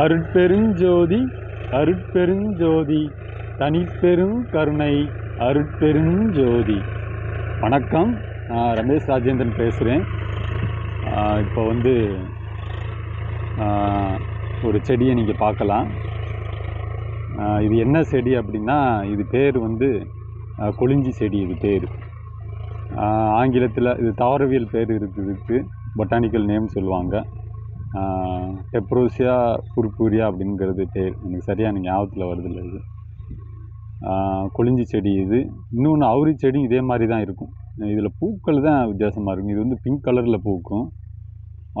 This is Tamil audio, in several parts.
அருட்பெருஞ்சோதி அருட்பெருஞ்சோதி தனிப்பெரும் கருணை அருட்பெருஞ்சோதி. வணக்கம். நான் ரமேஷ் ராஜேந்திரன் பேசுகிறேன் இப்போ வந்து ஒரு செடியை நீங்கள் பார்க்கலாம். இது என்ன செடி அப்படின்னா இது பேர் வந்து கொளிஞ்சி செடி இது பேர். ஆங்கிலத்தில் இது தாவரவியல் பேர் இருக்குது. பொட்டானிக்கல் நேம் சொல்லுவாங்க. டெப்ரோசியா புர்பூரியா அப்படிங்கிறது பேர். எனக்கு சரியான ஞாபகத்தில் வருதில்ல இது. கொளிஞ்சி செடி இது. இன்னொன்று அவுரி செடி இதே மாதிரி தான் இருக்கும். இதில் பூக்கள் தான் வித்தியாசமாக இருக்கும். இது வந்து பிங்க் கலரில் பூக்கும்.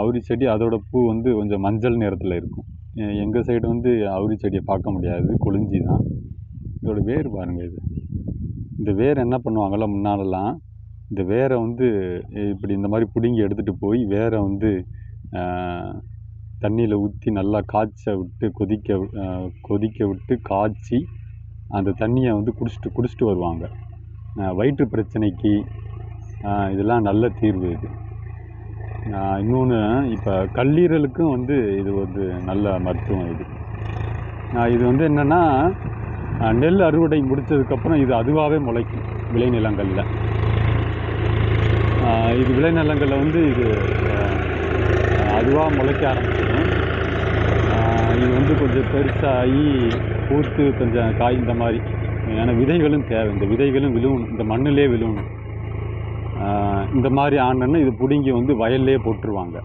அவுரி செடி அதோட பூ வந்து கொஞ்சம் மஞ்சள் நிறத்தில் இருக்கும். எங்கள் சைடு வந்து அவுரி செடியை பார்க்க முடியாது. கொளிஞ்சி தான். இதோட வேர் பாருங்கள் இது. இந்த வேர் என்ன பண்ணுவாங்கள்ல முன்னாலெல்லாம் இந்த வேரை வந்து இப்படி இந்த மாதிரி பிடுங்கி எடுத்துகிட்டு போய் வேரை வந்து தண்ணியில் ஊற்றி நல்லா காய்ச்ச விட்டு கொதிக்க கொதிக்க விட்டு காய்ச்சி அந்த தண்ணியை வந்து குடிச்சிட்டு குடிச்சிட்டு வருவாங்க. வயிற்று பிரச்சனைக்கு இதெல்லாம் நல்ல தீர்வு இது. இன்னொன்று இப்போ கல்லீரலுக்கும் வந்து இது வந்து நல்ல மருத்துவம் இது. இது வந்து என்னென்னா நெல் அறுவடை முடித்ததுக்கப்புறம் இது அதுவாகவே முளைக்கும் விளைநிலங்களில். இது விளைநிலங்களில் வந்து இது பொதுவாக முளைக்க ஆரம்பிச்சிடும். இது வந்து கொஞ்சம் பெருசாகி பூத்து கொஞ்சம் காய் இந்த மாதிரி. ஏன்னா விதைகளும் தேவை. இந்த விதைகளும் விழுவணும். இந்த மண்ணிலே விழுவணும். இந்த மாதிரி ஆனோன்னா இது பிடுங்கி வந்து வயல்லே போட்டுருவாங்க.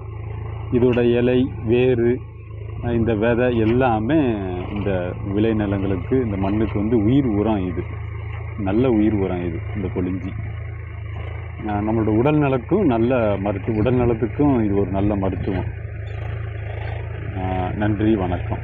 இதோட இலை வேறு இந்த விதை எல்லாமே இந்த விளைநிலங்களுக்கு இந்த மண்ணுக்கு வந்து உயிர் உரம் இது. நல்ல உயிர் உரம் இது இந்த கொழிஞ்சி. நம்மளோட உடல் நலக்கும் நல்ல மருத்துவ உடல் நலத்துக்கும் இது ஒரு நல்ல மருத்துவம். நன்றி வணக்கம்.